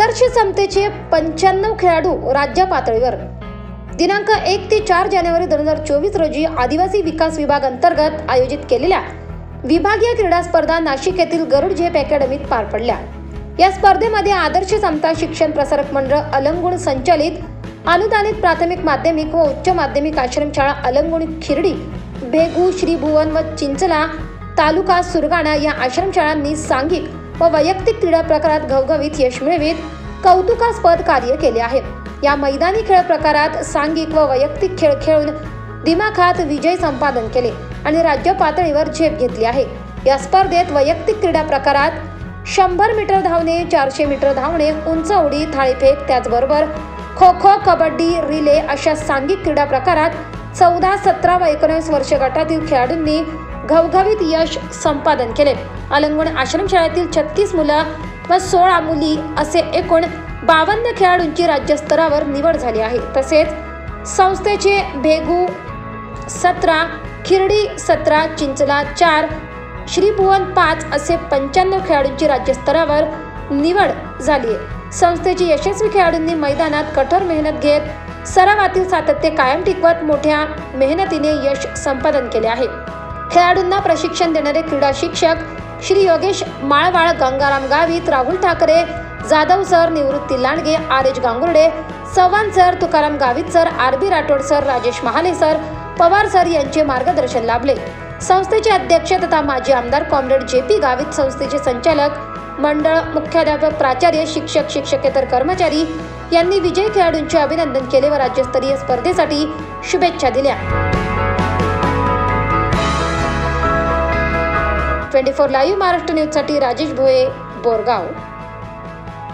आदर्श समतेचे पंच्याण्णव खेळाडू राज्य पातळीवर. दिनांक एक ते चार जानेवारी दोन हजार चोवीस रोजी आदिवासी विकास विभाग अंतर्गत आयोजित केलेल्या विभागीय क्रीडा स्पर्धा नाशिक येथील गरुड झेप अकॅडमीत पार पडल्या. या स्पर्धेमध्ये आदर्श समता शिक्षण प्रसारक मंडळ अलंगुण संचालित अनुदानित प्राथमिक माध्यमिक व उच्च माध्यमिक आश्रमशाळा अलंगुण खिरडी बेगू श्रीभुवन व चिंचला तालुका सुरगाणा या आश्रमशाळांनी सांघिक व वैयक्तिक क्रीडा प्रकारात घवघवीत यश मिळवीत कौतुकास्पद कार्य केले आहे. या मैदानी खेळ प्रकारात सांघिक व वैयक्तिक खेळ खेळून दिमाखात विजय संपादन केले आणि राज्य पातळीवर झेप घेतली आहे. या स्पर्धेत वैयक्तिक क्रीडा प्रकारात शंभर मीटर धावणे चारशे मीटर धावणे उंच उडी थाळीफेक त्याचबरोबर खो खो कबड्डी रिले अशा सांघिक क्रीडा प्रकारात चौदा सतरा व एकोणीस वर्ष गटातील खेळाडूंनी घवघवीत यश संपादन केले. अलंगण आश्रमशाळेतील छत्तीस मुलं व सोळा मुली असे एकूण बावन्न खेळाडूंची राज्यस्तरावर निवड झाली आहे. तसेच संस्थेचे भेगू सतरा खिरडी सतरा चिंचला चार श्रीभुवन पाच असे पंच्याण्णव खेळाडूंची राज्यस्तरावर निवड झाली आहे. संस्थेची यशस्वी खेळाडूंनी मैदानात कठोर मेहनत घेत सरावातील सातत्य कायम टिकवत मोठ्या मेहनतीने यश संपादन केले आहे. खेळाडूंना प्रशिक्षण देणारे क्रीडा शिक्षक Shri Yogesh Malwal Gangaram Gavit Rahul Thackeray Jadhav sir Nivrutti Landge R H Gangurde Chavan sir Tukaram Gavit sir R B Rathod sir Rajesh Mahale sir Pawar sir यांचे मार्गदर्शन लाभले. संस्थेचे अध्यक्ष तथा माजी आमदार कॉम्रेड जे पी गावित संस्थेचे संचालक मंडळ मुख्याध्यापक प्राचार्य शिक्षक शिक्षकेतर कर्मचारी यांनी विजय खेळाडूंचे अभिनंदन केले व राज्यस्तरीय स्पर्धेसाठी शुभेच्छा दिल्या. ट्वेंटी फोर लाईव्ह महाराष्ट्र न्यूजसाठी राजेश भोये बोरगाव.